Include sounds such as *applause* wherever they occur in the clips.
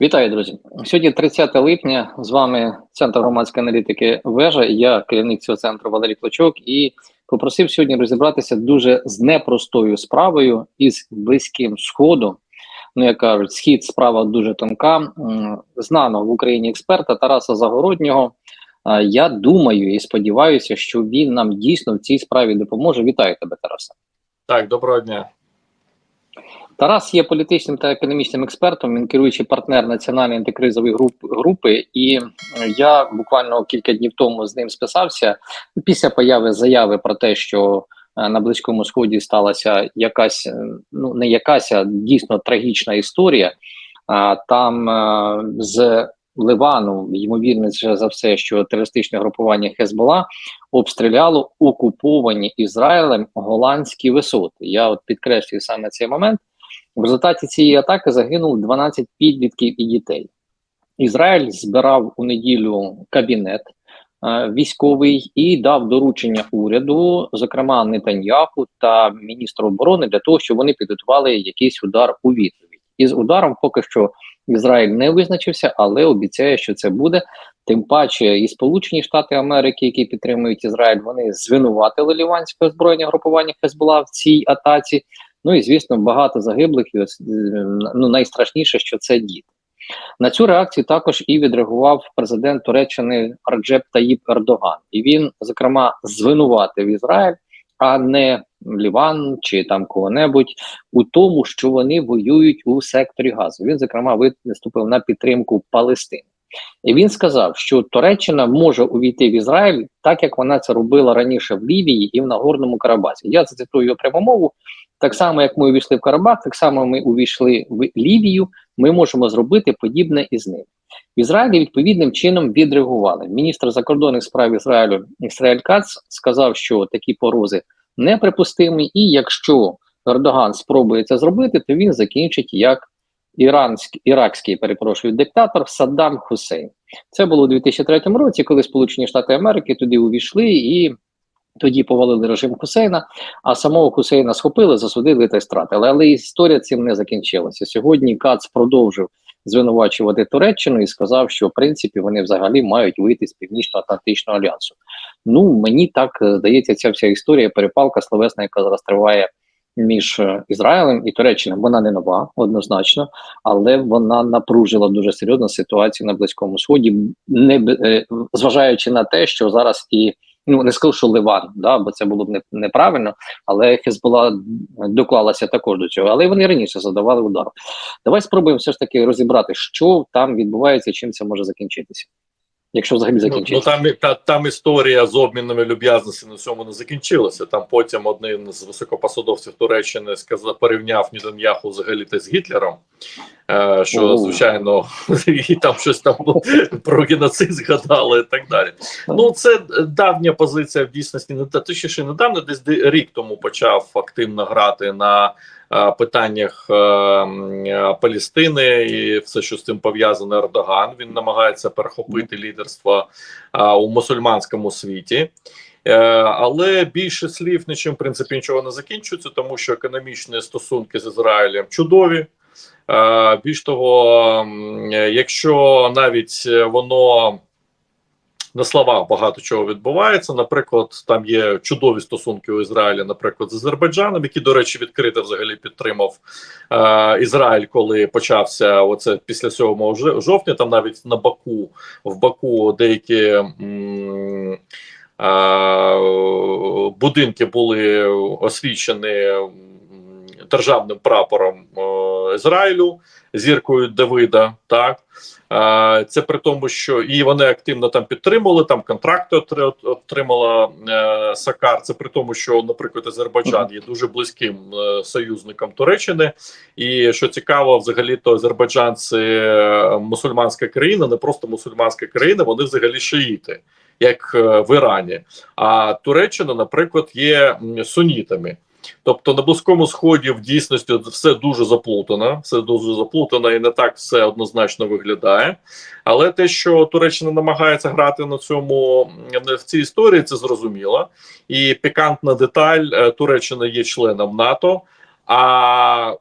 Вітаю, друзі. Сьогодні 30 липня. З вами Центр громадської аналітики Вежа. Я керівник цього центру Валерій Клочок і попросив сьогодні розібратися дуже з непростою справою із близьким сходом. Ну, як кажуть, схід справа дуже тонка. М, Знаного в Україні експерта Тараса Загороднього. Я думаю і сподіваюся, що він нам дійсно в цій справі допоможе. Вітаю тебе, Тарасе. Так, доброго дня. Тарас є політичним та економічним експертом. Він керуючий партнер національної антикризової груп, групи. І е, я буквально кілька днів тому з ним списався після появи заяви про те, що е, на близькому сході сталася якась, е, ну не якась, а дійсно трагічна історія. А там з Ливану, ймовірніше за все, що терористичне групування Хезбола обстріляло окуповані Ізраїлем голландські висоти. Я от підкреслюю саме цей момент. В результаті цієї атаки загинуло 12 підлітків і дітей. Ізраїль збирав у неділю кабінет е, військовий і дав доручення уряду, зокрема Нетаньяху та міністру оборони, для того, щоб вони підготували якийсь удар у відповідь. Із ударом поки що Ізраїль не визначився, але обіцяє, що це буде. Тим паче, і Сполучені Штати Америки, які підтримують Ізраїль, вони звинуватили ліванське озброєння групування Хезбола в цій атаці. Ну і звісно, багато загиблих, і ось, е, ну найстрашніше, що це діти. На цю реакцію також і відреагував президент Туреччини Раджеп Таїб Ердоган, і він, зокрема, звинуватив Ізраїль, а не Ліван чи там кого-небудь у тому, що вони воюють у секторі Газу. Він, зокрема, виступив на підтримку Палестини. І він сказав, що Туреччина може увійти в Ізраїль так, як вона це робила раніше в Лівії і в Нагорному Карабасі. Я зацитую його пряму мову. Так само, як ми увійшли в Карабах, так само ми увійшли в Лівію. Ми можемо зробити подібне із ним. В Ізраїлі відповідним чином відреагували. Міністр закордонних справ Ізраїлю Ісраїль Кац сказав, що такі порози неприпустимі, і якщо Ердоган спробує це зробити, то він закінчить як іранський іракський перепрошую диктатор Саддам Хусейн. Це було у 2003 році, коли Сполучені Штати Америки туди увійшли і тоді повалили режим Хусейна, а самого Хусейна схопили, засудили та й стратили. Але історія цим не закінчилася. Сьогодні Кац продовжив звинувачувати Туреччину і сказав, що в принципі вони взагалі мають вийти з північно-атлантичного альянсу. Ну мені так е, здається, ця вся історія перепалка словесна, яка зараз триває між е, Ізраїлем і Туреччиною. Вона не нова, однозначно, але вона напружила дуже серйозну ситуацію на близькому сході, не е, зважаючи на те, що зараз і ну не сказав, що Ливан, да, бо це було б не, неправильно, але Хезбола доклалася також до цього. Але вони раніше задавали удар. Давай спробуємо все ж таки розібрати, що там відбувається, чим це може закінчитися. Якщо взагалі Ну, ну закінчиться. там, та, там історія з обмінами люб'язності на цьому не закінчилася. Там потім один з високопосадовців Туреччини сказав, порівняв Нідон'яху взагалі з Гітлером. Е, що, О. звичайно, *laughs* і там щось там *laughs* про геноцид згадали і так далі. Ну, це давня позиція в дійсності, не та точніше недавно, десь рік тому почав активно грати на е, питаннях е, е, Палестини і все, що з цим пов'язане Ердоган. Він намагається перехопити лідерство е, у мусульманському світі. Е, але більше слів нічим в принципі нічого не закінчується, тому що економічні стосунки з Ізраїлем чудові. Е, Більш того, е, якщо навіть е, воно на словах багато чого відбувається. Наприклад, там є чудові стосунки у Ізраїлі, наприклад, з Азербайджаном, який, до речі, відкрито взагалі підтримав е, Ізраїль, коли почався оце після 7 жо- жовтня. Там навіть на Баку в Баку деякі. м, е, Будинки були освічені державним прапором е, Ізраїлю, зіркою Давида. Так Е, це при тому, що і вони активно там підтримували. Там контракти отримала е, Сакар. Це при тому, що, наприклад, Азербайджан є дуже близьким е, союзником Туреччини. І що цікаво, взагалі, то Азербайджан це мусульманська країна, не просто мусульманська країна, вони взагалі шиїти, як в Ірані. А Туреччина, наприклад, є сунітами. Тобто на близькому сході в дійсності все дуже заплутано, все дуже заплутано і не так все однозначно виглядає. Але те, що Туреччина намагається грати на цьому в цій історії, це зрозуміло. І пікантна деталь: е, Туреччина є членом НАТО. А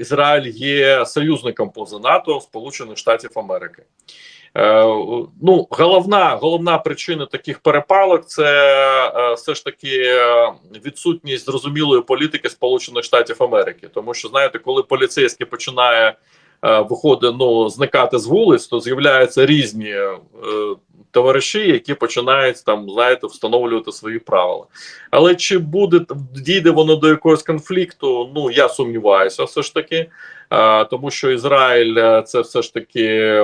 Ізраїль є союзником поза НАТО Сполучених Штатів Америки. Е, ну, головна головна причина таких перепалок це е, все ж таки е, відсутність зрозумілої політики Сполучених Штатів Америки. Тому що знаєте, коли поліцейський починає виходить ну зникати з вулиць, то з'являються різні е, товариші, які починають там знаєте встановлювати свої правила. Але чи буде дійде воно до якогось конфлікту? Ну я сумніваюся, все ж таки. Е, тому що Ізраїль е, це все ж таки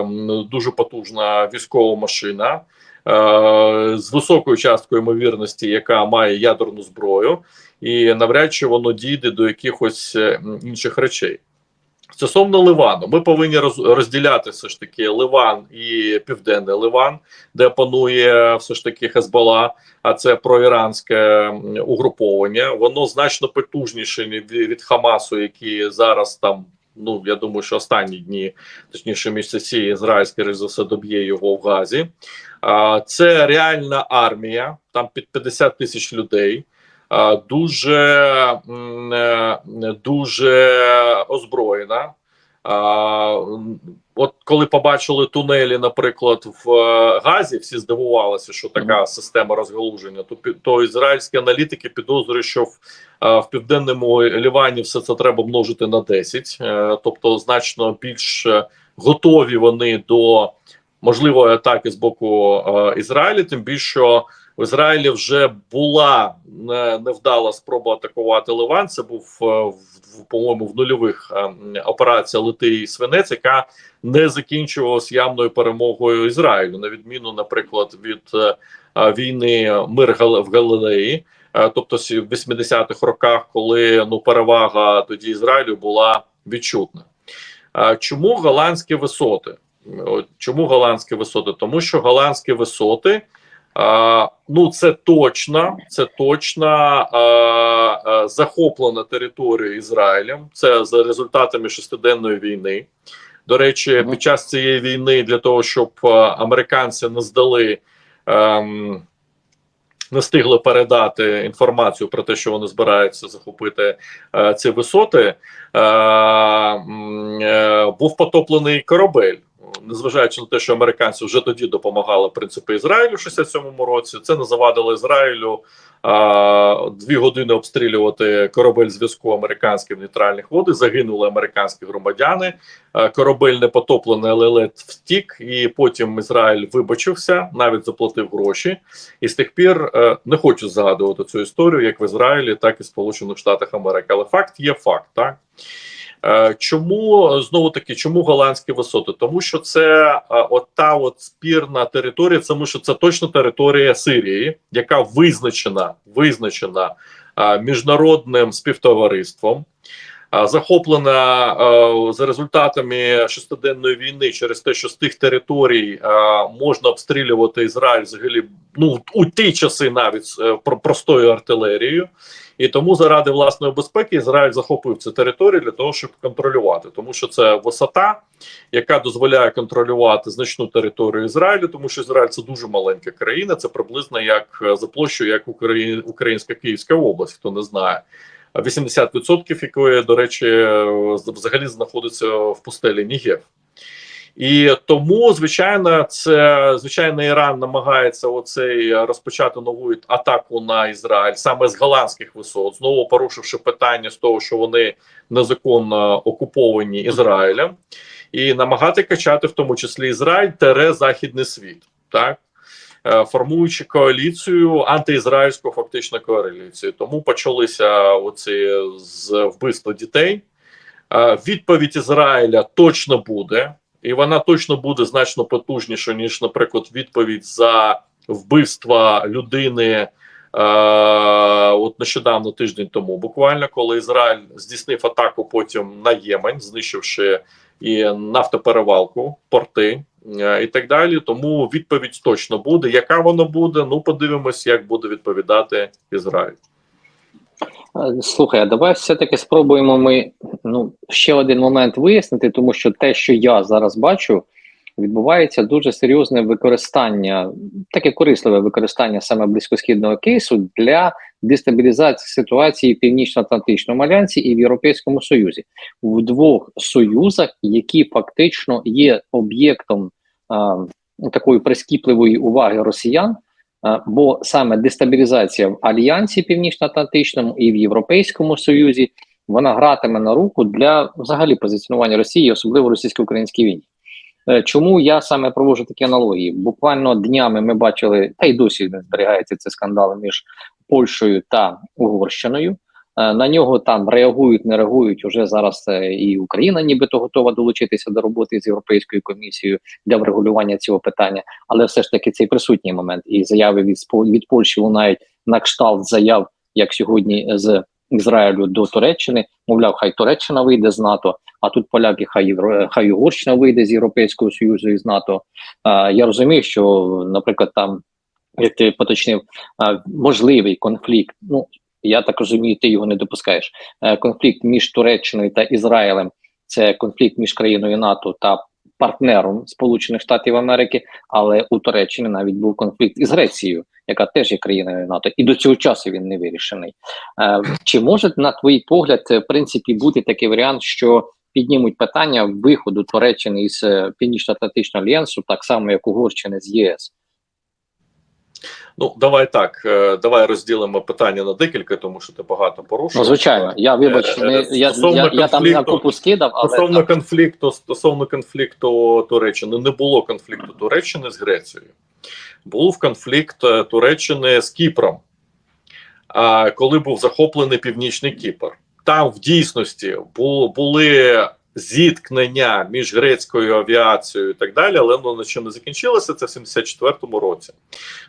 дуже потужна військова машина е, з високою часткою ймовірності, яка має ядерну зброю, і навряд чи воно дійде до якихось інших речей. Стосовно Ливану, ми повинні розділяти все ж таки Ливан і Південний Ливан, де панує все ж таки Хезбола, а це проіранське угруповання. Воно значно потужніше від Хамасу, які зараз там. Ну, я думаю, що останні дні, точніше, місяці Ізраїль, скоріше за все, доб'є його в Газі. Це реальна армія, там під 50 тисяч людей. Дуже е, дуже озброєна. А, от коли побачили тунелі, наприклад, в е, Газі, всі здивувалися, що така система розгалуження. То, то ізраїльські аналітики підозрюють, що в, е, в південному Лівані все це треба множити на 10, е, тобто значно більш готові вони до можливої атаки з боку Ізраїля, тим більше що в Ізраїлі вже була невдала спроба атакувати Ливан. Це був е, в, по-моєму в нульових е, операція Литий Свинець, яка не закінчувалась явною перемогою Ізраїлю, на відміну, наприклад, від е, е, війни мир в Галилеї, е, тобто в 80-х роках, коли ну перевага тоді Ізраїлю була відчутна. Е, Чому голландські висоти? Чому голландські висоти? Тому що голландські висоти. А, ну, це точно, це точно а, а, захоплена територія Ізраїлем. Це за результатами шестиденної війни. До речі, під час цієї війни для того, щоб а, американці не здали. ем, не встигли передати інформацію про те, що вони збираються захопити е, ці висоти. Е, е, був потоплений корабель. Незважаючи на те, що американці вже тоді допомагали в принципі Ізраїлю в 67-му році, це не завадило Ізраїлю а, дві години обстрілювати корабель зв'язку американських нейтральних води. Загинули американські громадяни. Е, Корабель не потоплений, але лед втік, і потім Ізраїль вибачився, навіть заплатив гроші. І з тих пір е, не хочу згадувати цю історію як в Ізраїлі, так і в Сполучених Штатах Америки. Але факт є факт, так. Е, Чому знову таки, чому голландські висоти? Тому що це е, от та от спірна територія, тому що це точно територія Сирії, яка визначена, визначена е, міжнародним співтовариством. Захоплена за результатами шестиденної війни через те, що з тих територій можна обстрілювати Ізраїль взагалі ну у ті часи навіть е, про простою артилерією. І тому заради власної безпеки Ізраїль захопив цю територію для того, щоб контролювати, тому що це висота, яка дозволяє контролювати значну територію Ізраїлю, тому що Ізраїль це дуже маленька країна. Це приблизно як е, за площою, як Украї... Українська Київська область, хто не знає. 80% якої, до речі, взагалі знаходиться в пустелі Нігев. І тому, звичайно, це звичайно, Іран намагається оцей розпочати нову атаку на Ізраїль саме з голландських висот, знову порушивши питання з того, що вони незаконно окуповані Ізраїлем, і намагати качати в тому числі Ізраїль тере західний світ, так формуючи коаліцію антиізраїльську фактично коаліцію. Тому почалися оці з вбивства дітей. Е, Відповідь Ізраїля точно буде, і вона точно буде значно потужніша, ніж, наприклад, відповідь за вбивства людини. Е, от нещодавно тиждень тому, буквально, коли Ізраїль здійснив атаку потім на Ємень, знищивши і нафтоперевалку, порти е, і так далі. Тому відповідь точно буде. Яка вона буде? Ну подивимось, як буде відповідати Ізраїль. Е, Слухай, а давай все-таки спробуємо ми ну, ще один момент вияснити, тому що те, що я зараз бачу, відбувається дуже серйозне використання, таке корисливе використання саме близькосхідного кейсу для дестабілізації ситуації в Північно-Атлантичному альянсі і в Європейському Союзі в двох союзах, які фактично є об'єктом такої прискіпливої уваги росіян. Бо саме дестабілізація в альянсі північно-атлантичному і в Європейському Союзі вона гратиме на руку для взагалі позиціонування Росії, особливо російсько-українській війні. Е, Чому я саме проводжу такі аналогії? Буквально днями ми бачили, та й досі не зберігається це скандал між Польщею та Угорщиною. Е, На нього там реагують, не реагують. Уже зараз е, і Україна, нібито готова долучитися до роботи з Європейською комісією для врегулювання цього питання, але все ж таки цей присутній момент і заяви від від Польщі лунають на кшталт заяв, як сьогодні з Ізраїлю до Туреччини. Мовляв, хай Туреччина вийде з НАТО, а тут поляки, хай Євро- хай Угорщина вийде з Європейського Союзу і з НАТО. А, я розумію, що, наприклад, там як ти поточнив, а, можливий конфлікт. Ну я так розумію, ти його не допускаєш. Е, конфлікт між Туреччиною та Ізраїлем це конфлікт між країною НАТО та партнером Сполучених Штатів Америки. Але у Туреччині навіть був конфлікт із Грецією, яка теж є країною НАТО, і до цього часу він не вирішений. Е, чи може на твій погляд, е, в принципі, бути такий варіант, що піднімуть питання виходу Туреччини із е, Північно-Атлантичного альянсу, так само як Угорщини з ЄС? Ну давай так. е, Давай розділимо питання на декілька, тому що ти багато порушив. Ну, звичайно, я вибач, Е, не я, я, я, там на купу скидав, але Стосовно так. конфлікту, стосовно конфлікту Туреччини, не було конфлікту Туреччини з Грецією. Був конфлікт е, Туреччини з Кіпром, а коли був захоплений Північний Кіпр. Там в дійсності були зіткнення між грецькою авіацією і так далі, але воно ще не закінчилося. Це в 74-му році.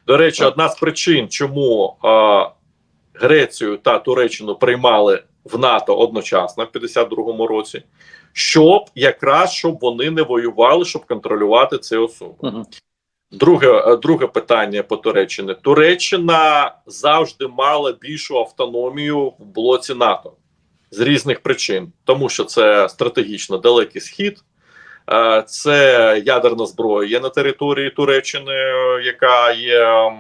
До речі, одна з причин, чому а, Грецію та Туреччину приймали в НАТО одночасно в 52-му році, щоб якраз щоб вони не воювали, щоб контролювати ці особи. Мгм. Друге, е, друге питання по Туреччині. Туреччина завжди мала більшу автономію в блоці НАТО з різних причин, тому що це стратегічно далекий схід, е, це ядерна зброя є на території Туреччини, е, яка є.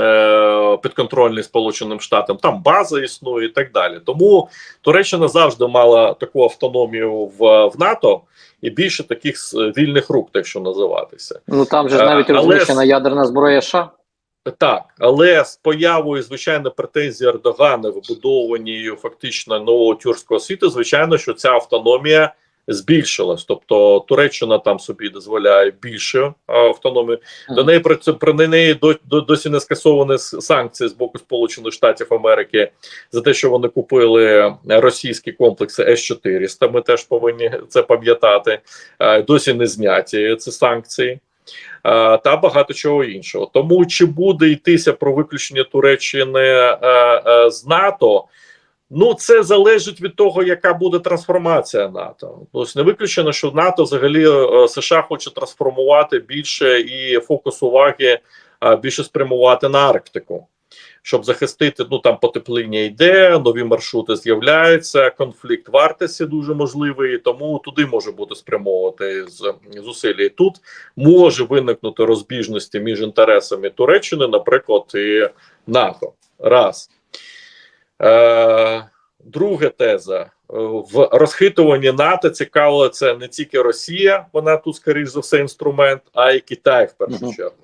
е, Підконтрольний Сполученим Штатам, там база існує і так далі. Тому Туреччина завжди мала таку автономію в, в НАТО і більше таких вільних рук, так що називатися. Ну там же навіть розміщена с- ядерна зброя США. Так, але з появою звичайно претензій Ердогана, вибудовані фактично нового тюркського світу, звичайно, що ця автономія збільшилась. Тобто Туреччина там собі дозволяє більше автономію. До неї при, при неї до, до, досі не скасовані санкції з боку Сполучених Штатів Америки за те, що вони купили російські комплекси С-400. Ми теж повинні це пам'ятати. Досі не зняті ці санкції. Е, Та багато чого іншого. Тому чи буде йтися про виключення Туреччини е, е, з НАТО? Ну, це залежить від того, яка буде трансформація НАТО. Тобто не виключено, що НАТО взагалі США хоче трансформувати більше і фокус уваги більше спрямувати на Арктику, щоб захистити. Ну там потепління йде, нові маршрути з'являються. Конфлікт вартості дуже можливий, тому туди може бути спрямовувати з зусилля. І тут може виникнути розбіжності між інтересами Туреччини, наприклад, і НАТО. Раз. Е, друга теза. В розхитуванні НАТО цікаво це не тільки Росія, вона тут, скоріш за все, інструмент, а й Китай в першу чергу.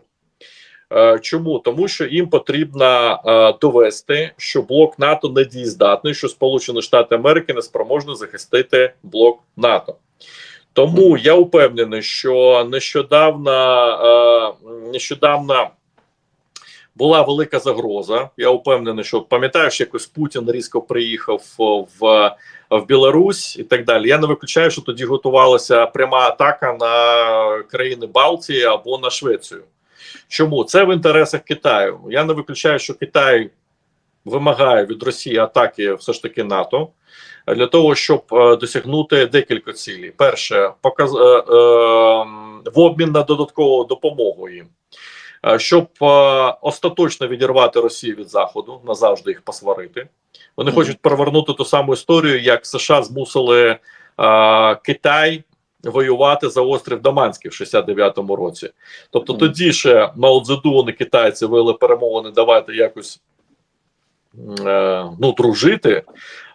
Е, Чому? Тому що їм потрібно е, довести, що блок НАТО недієздатний, що Сполучені Штати Америки не спроможні захистити блок НАТО. Тому я впевнений, що нещодавно, е, нещодавно була велика загроза. Я впевнений, що пам'ятаєш, якось Путін різко приїхав в, в Білорусь і так далі. Я не виключаю, що тоді готувалася пряма атака на країни Балтії або на Швецію. Чому це в інтересах Китаю? Я не виключаю, що Китай вимагає від Росії атаки все ж таки НАТО для того, щоб е, досягнути декілька цілей. Перше, показ... е, е, в обмін на додаткову допомогу їм. Щоб остаточно відірвати Росію від Заходу, назавжди їх посварити. Вони Мгм. хочуть перевернути ту саму історію, як США змусили е, Китай воювати за острів Даманський в 69-му році. Тобто тоді ще Мао Цзедун і китайці вели перемовини, давайте якось е, ну, дружити.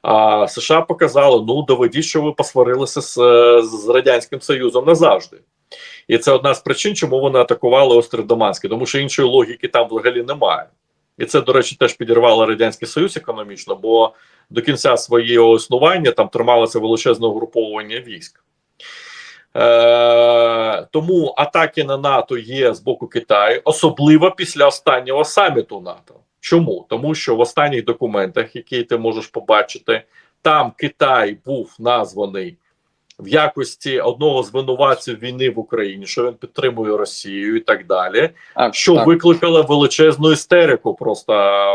А США показали: ну доведіть, що ви посварилися з, е, з Радянським Союзом назавжди. І це одна з причин, чому вони атакували острів Даманський, тому що іншої логіки там взагалі немає. І це, до речі, теж підірвало Радянський Союз економічно, бо до кінця свого існування там трималося величезне угруповування військ. Е, тому атаки на НАТО є з боку Китаю, особливо після останнього саміту НАТО. Чому? Тому що в останніх документах, які ти можеш побачити, там Китай був названий в якості одного з винуватців війни в Україні, що він підтримує Росію і так далі А, що так. викликало величезну істерику просто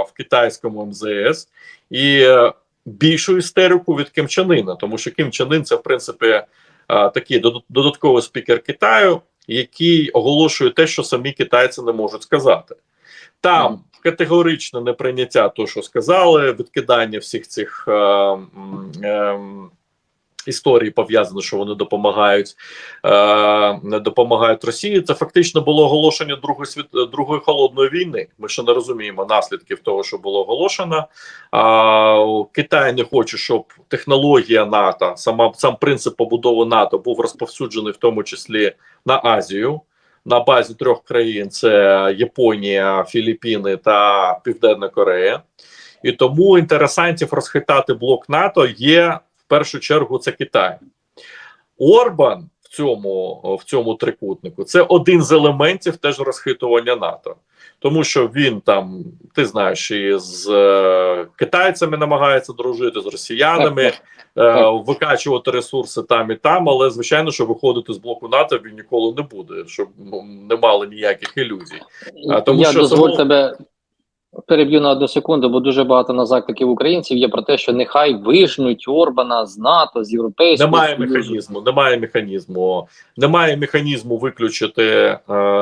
в китайському МЗС і е, більшу істерику від Ким Чен Іна, тому що Ким Чен Ін це в принципі такий додат- додатковий спікер Китаю, який оголошує те, що самі китайці не можуть сказати. Там категоричне неприйняття того, що сказали, відкидання всіх цих е, м, історій пов'язано, що вони допомагають е, допомагають Росії. Це фактично було оголошення другої світ другої холодної війни. Ми ще не розуміємо наслідків того, що було оголошено. А, Китай не хоче, щоб технологія НАТО, сама сам принцип побудови НАТО був розповсюджений, в тому числі на Азію. На базі трьох країн: це Японія, Філіппіни та Південна Корея. І тому інтересантів розхитати блок НАТО є першу чергу це Китай. Орбан в цьому, в цьому трикутнику це один з елементів теж розхитування НАТО. Тому що він там, ти знаєш, і з е, китайцями намагається дружити, з росіянами, е, викачувати ресурси там і там, але звичайно, що виходити з блоку НАТО він ніколи не буде, щоб ну, не мали ніяких ілюзій. А, тому я що дозволь само- тебе переб'ю на одну секунду, бо дуже багато на закликів українців є про те, що нехай вижнуть Орбана з НАТО, з Європейського Немає Союзу. механізму, немає механізму, немає механізму виключити е,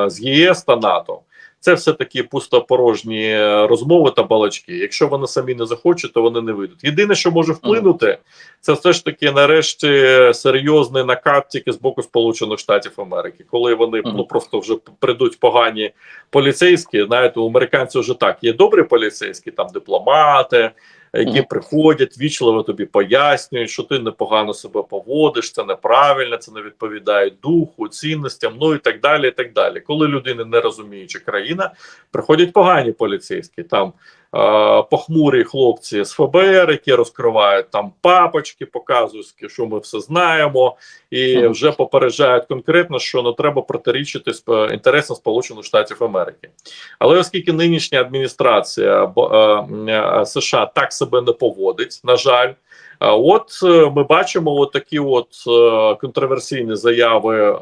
з ЄС та НАТО. Це все таки пустопорожні розмови та балачки. Якщо вони самі не захочуть, то вони не вийдуть. Єдине, що може вплинути, це все ж таки нарешті серйозний накат тільки з боку Сполучених Штатів Америки, коли вони ну просто вже прийдуть погані поліцейські. Знаєте, у американців вже так є добрі поліцейські, там дипломати, які приходять, вічливо тобі пояснюють, що ти непогано себе поводиш, це неправильно, це не відповідає духу, цінностям, ну і так далі. і так далі. Коли людина не розуміюча країна, приходять погані поліцейські там. Е, Похмурі хлопці з ФБР, які розкривають там папочки, показують, що ми все знаємо, і вже попереджають конкретно, що не треба протирічити інтересам Сполучених Штатів Америки. Але оскільки нинішня адміністрація е, е, США так себе не поводить, на жаль, от ми бачимо от такі от контроверсійні заяви.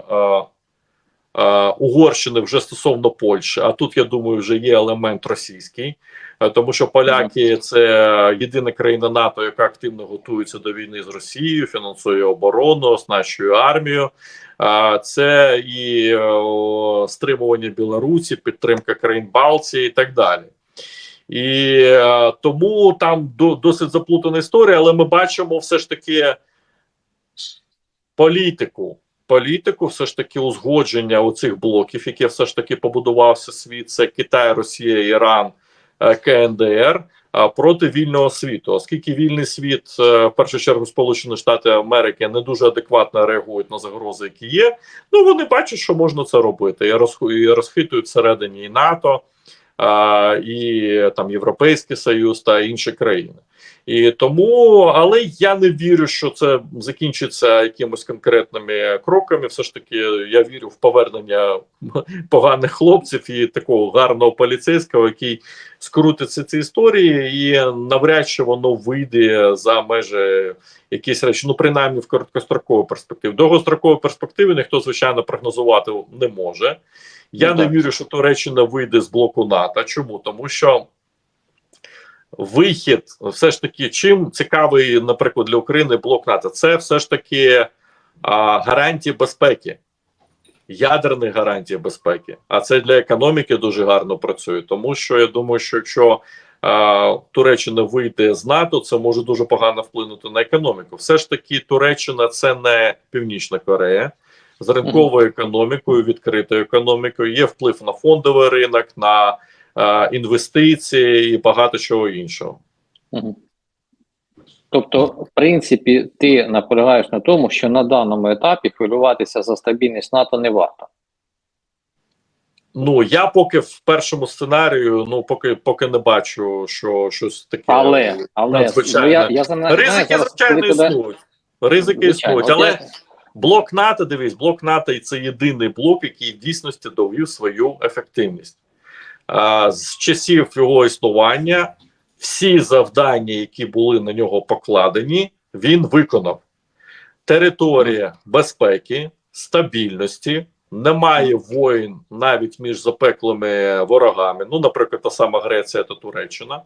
Угорщини вже стосовно Польщі, а тут я думаю, вже є елемент російський, тому що поляки це єдина країна НАТО, яка активно готується до війни з Росією, фінансує оборону, оснащує армію. А це і е, стримування Білорусі, підтримка країн Балтії і так далі. І е, тому там досить заплутана історія, але ми бачимо все ж таки політику. Політику, все ж таки, узгодження оцих блоків, які все ж таки побудувався світ, це Китай, Росія, Іран, е, КНДР а, проти вільного світу. Оскільки вільний світ, е, в першу чергу, Сполучені Штати Америки не дуже адекватно реагують на загрози, які є. Ну вони бачать, що можна це робити, і, розхитують всередині і НАТО, і там Європейський Союз та інші країни. І тому, але я не вірю, що це закінчиться якимось конкретними кроками. Все ж таки, я вірю в повернення *laughs* поганих хлопців і такого гарного поліцейського, який скрутиться ці історії, і навряд чи воно вийде за межі якісь речі, ну принаймні в короткостроковій перспективі. Довгострокової перспективи ніхто звичайно прогнозувати не може. Я Ну, не так. вірю, що Туреччина вийде з блоку НАТО. Чому? Тому що вихід, все ж таки, чим цікавий, наприклад, для України блок НАТО, це все ж таки а, гарантії безпеки, ядерних гарантій безпеки. А це для економіки дуже гарно працює, тому що я думаю, що якщо е, Туреччина вийде з НАТО, це може дуже погано вплинути на економіку. Все ж таки, Туреччина це не Північна Корея. З ринковою економікою, відкритою економікою, є вплив на фондовий ринок, на е, інвестиції і багато чого іншого. Тобто, в принципі, ти наполягаєш на тому, що на даному етапі хвилюватися за стабільність НАТО не варто. Ну я поки в першому сценарію, ну поки поки не бачу, що щось таке Але, але надзвичайне. ну, я, я, знаю ризики, зараз, звичайно, існують. Ризики Звичайно, існують, але я- блок НАТО, дивись, блок НАТО і це єдиний блок, який в дійсності довів свою ефективність. А, з часів його існування всі завдання, які були на нього покладені, він виконав. Територія безпеки, стабільності, немає воїн навіть між запеклими ворогами. Ну, наприклад, та сама Греція та Туреччина,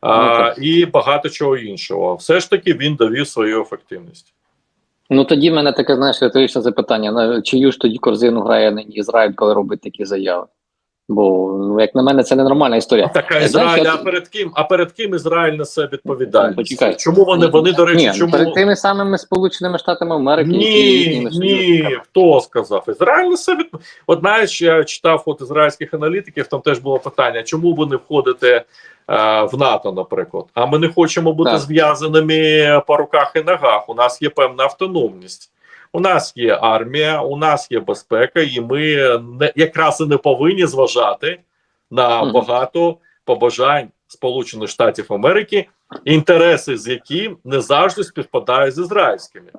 а, і багато чого іншого. Все ж таки він довів свою ефективність. Ну тоді в мене таке, знаєш, риторичне запитання: на чию ж тоді корзину грає нині Ізраїль, коли робить такі заяви? Бо, ну, як на мене, це ненормальна історія. Така Ізраїль, а перед ким? А перед ким Ізраїль несе відповідальність? Почекай. Чому вони, вони до речі, Ні, чому перед тими самими Сполученими Штатами Америки, Ні, їхніми ні, хто сказав? Ізраїль несе від... От знаєш, я читав от ізраїльських аналітиків, там теж було питання, чому ви не входите е, в НАТО, наприклад. А ми не хочемо бути Так. зв'язаними по руках і ногах. У нас є певна автономність. У нас є армія, у нас є безпека, і ми не якраз і не повинні зважати на багато побажань Сполучених Штатів Америки, інтереси з яким не завжди співпадають з ізраїльськими.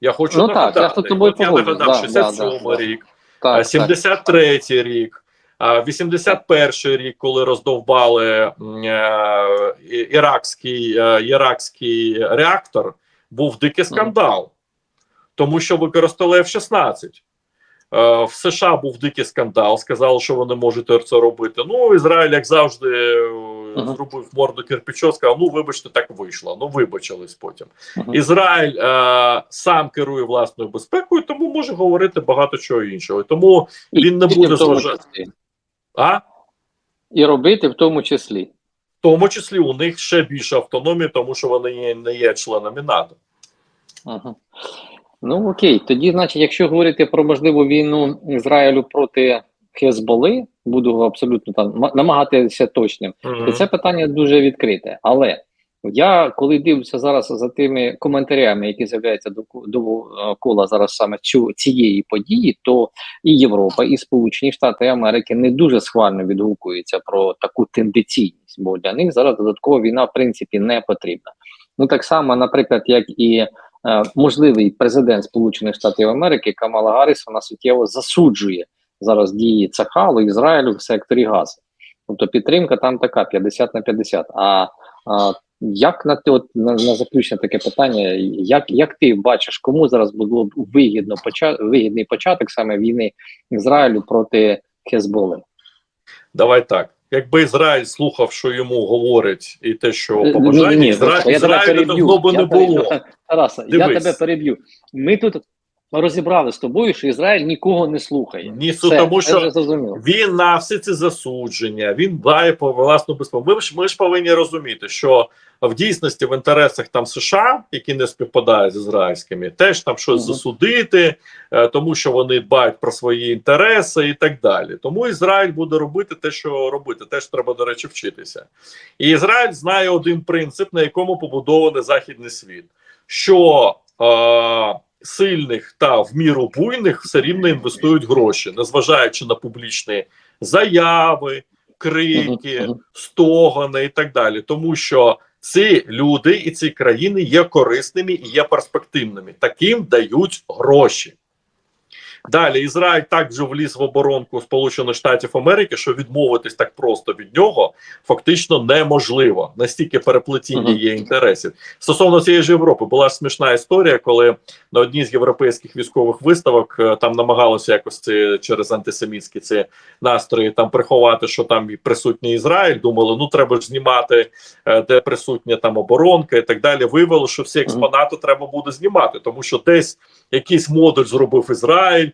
Я хочу Ну так, я тобою я нагадав да, 67 да, да, рік, Так, а, 73 рік, а, 81 рік, коли роздовбали е, іракський, е, іракський реактор, був дикий скандал, тому що використали F-16. Е, В США був дикий скандал, сказали, що вони можуть це робити. Ну, Ізраїль, як завжди, е, Ага. зробив морду кирпичо, сказав: ну, вибачте, так вийшло. Ну, вибачились потім. Мгм. Ізраїль е, сам керує власною безпекою, тому може говорити багато чого іншого. Тому І він не буде зважати. А І робити в тому числі. в тому числі у них ще більше автономії, тому що вони не є членами НАТО. Ага. Ну окей, тоді, значить, якщо говорити про можливу війну Ізраїлю проти Хезболи, буду абсолютно там ма- намагатися точним. Мгм. То це питання дуже відкрите. Але я коли дивлюся зараз за тими коментарями, які з'являються до, кола зараз саме цю цієї події, то і Європа, і Сполучені Штати Америки не дуже схвально відгукуються про таку тенденційність, бо для них зараз додаткова війна в принципі не потрібна. Ну так само, наприклад, як і е, можливий президент Сполучених Штатів Америки Камала Гарріс, вона суттєво засуджує зараз дії Цахалу Ізраїлю в секторі Гази. Тобто підтримка там така 50 на 50. А, а як на те, от на, на заключне таке питання, як, як ти бачиш, кому зараз було б вигідно поча, вигідний початок саме війни Ізраїлю проти Хезболи? Давай так. Якби Ізраїль слухав, що йому говорить, і те, що Ні, побажання, Ізраїлю давно би не було. Тараса, я тебе переб'ю. Ми тут розібрали з тобою, що Ізраїль нікого не слухає. Ні, Все, тому що. Він на всі ці засудження, він дбає про власну безпеку. Ми ж ми ж повинні розуміти, що в дійсності в інтересах там США, які не співпадають з ізраїльськими, теж там щось Мгм. засудити, е, тому що вони дбають про свої інтереси і так далі. Тому Ізраїль буде робити те, що робити. Теж треба, до речі, вчитися. І Ізраїль знає один принцип, на якому побудований західний світ. Що е, сильних та в міру буйних все рівно інвестують гроші, незважаючи на публічні заяви, крики, стогони і так далі, тому що ці люди і ці країни є корисними і є перспективними. Таким дають гроші. Далі Ізраїль так вже вліз в оборонку Сполучених Штатів Америки, що відмовитись так просто від нього фактично неможливо. Настільки переплетіння є інтересів. Стосовно цієї ж Європи була ж смішна історія, коли на одній з європейських військових виставок е, там намагалося якось це через антисемітські ці настрої там приховати, що там і присутній Ізраїль. Думали, ну треба ж знімати, е, де присутня там оборонка і так далі. Виявилося, що всі експонати треба буде знімати, тому що десь якийсь модуль зробив Ізраїль,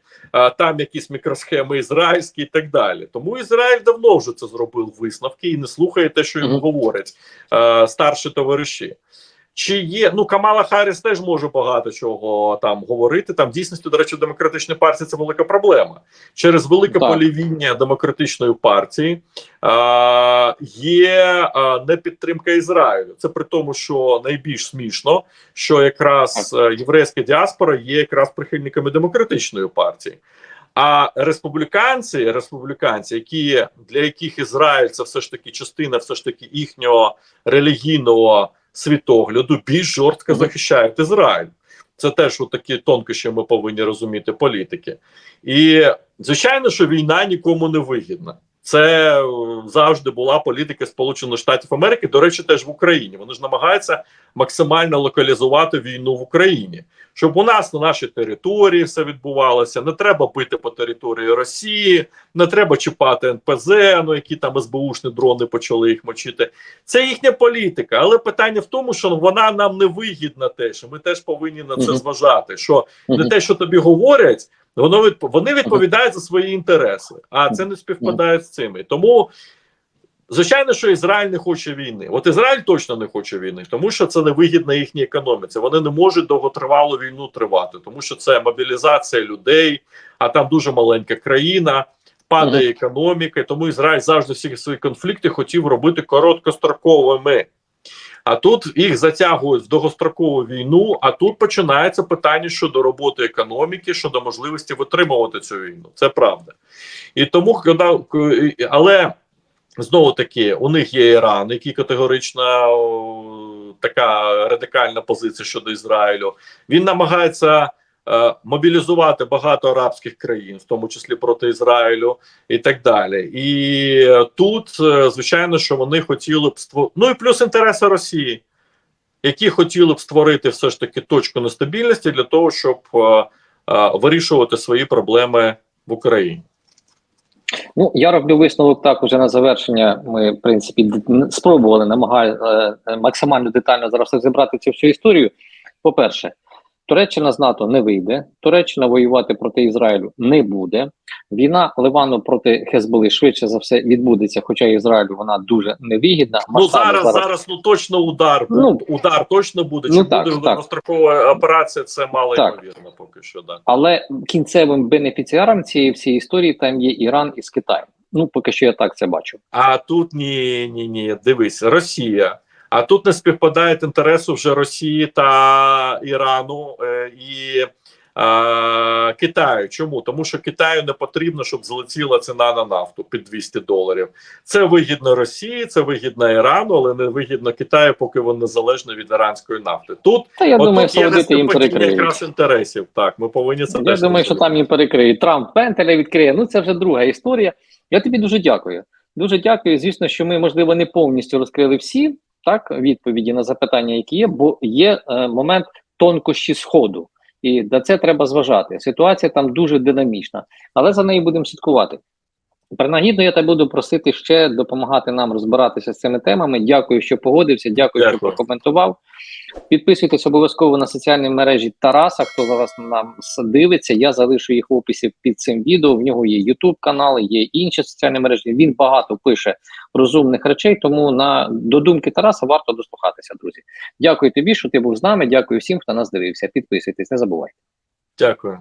там якісь мікросхеми ізраїльські і так далі. Тому Ізраїль давно вже це зробив висновки і не слухає те, що йому говорять старші товариші. Чи є ну Камала Харріс теж може багато чого там говорити? Там в дійсності, до речі, в демократичній партії це велика проблема через велике Так. полівіння демократичної партії. А, є а, непідтримка Ізраїлю. Це при тому, що найбільш смішно, що якраз е, єврейська діаспора є якраз прихильниками демократичної партії. А республіканці, республіканці, які для яких Ізраїль це все ж таки частина, все ж таки їхнього релігійного світогляду, більш жорстко захищають Ізраїль. Це теж такі тонкощі ми повинні розуміти політики. І звичайно, що війна нікому не вигідна. Це е, завжди була політика Сполучених Штатів Америки. До речі, теж в Україні. Вони ж намагаються максимально локалізувати війну в Україні, щоб у нас на нашій території все відбувалося. Не треба бити по території Росії, не треба чіпати НПЗ, ну які там СБУшні дрони почали їх мочити. Це їхня політика, але питання в тому, що вона нам не вигідна теж. Ми теж повинні на це зважати. Що не те, що тобі говорять, воно вони відповідають за свої інтереси, а це не співпадає з цими. Тому, звичайно, що Ізраїль не хоче війни. От Ізраїль точно не хоче війни, тому що це не вигідно їхній економіці. Вони не можуть довготривалу війну тривати, тому що це мобілізація людей, а там дуже маленька країна. Падає економіка, тому Ізраїль завжди всі свої конфлікти хотів робити короткостроковими. А тут їх затягують в довгострокову війну. А тут починається питання щодо роботи економіки, щодо можливості витримувати цю війну. Це правда. І тому але знову таки у них є Іран, який категорично о, така радикальна позиція щодо Ізраїлю. Він намагається. е, Мобілізувати багато арабських країн, в тому числі проти Ізраїлю, і так далі. І тут, е, звичайно, що вони хотіли б створити. Ну і плюс інтереси Росії, які хотіли б створити все ж таки точку нестабільності для того, щоб е, вирішувати свої проблеми в Україні. Ну, я роблю висновок так уже на завершення. Ми, в принципі, спробували намагає е, максимально детально зараз розібрати цю всю історію. По-перше, Туреччина з НАТО не вийде, Туреччина воювати проти Ізраїлю не буде. Війна Ливану проти Хезболи швидше за все відбудеться, хоча Ізраїлю вона дуже невигідна. Ну Масштаби зараз, зараз ну точно удар. Ну, удар точно буде. Чи ну, так, буде так. довгострокова операція? Це мало Так. ймовірно поки що. Да. Але кінцевим бенефіціаром цієї всієї історії там є Іран із Китаєм. Ну поки що я так це бачу. А тут ні, ні, ні. Дивись, Росія. А тут не співпадають інтереси вже Росії та Ірану е, і е, Китаю. Чому? Тому що Китаю не потрібно, щоб злетіла ціна на нафту під 200 доларів. Це вигідно Росії, це вигідно Ірану, але не вигідно Китаю, поки він незалежний від іранської нафти. Тут Та я от думаю, тут є їм якраз інтересів. Так, ми повинні це Я теж думаю, що там їм перекриють. Трамп пентеля відкриє. Ну це вже друга історія. Я тобі дуже дякую. Дуже дякую. Звісно, що ми, можливо, не повністю розкрили всі так відповіді на запитання, які є, бо є е, момент тонкощі сходу, і на це треба зважати. Ситуація там дуже динамічна, але за нею будемо слідкувати. Принагідно, я тебе буду просити ще допомагати нам розбиратися з цими темами. Дякую, що погодився. Дякую, що прокоментував. Підписуйтесь обов'язково на соціальні мережі Тараса. Хто зараз нам дивиться, я залишу їх в описі під цим відео. В нього є YouTube канал, є інші соціальні мережі. Він багато пише розумних речей. Тому на до думки Тараса варто дослухатися, друзі. Дякую тобі, що ти був з нами. Дякую всім, хто нас дивився. Підписуйтесь, не забувайте. Дякую.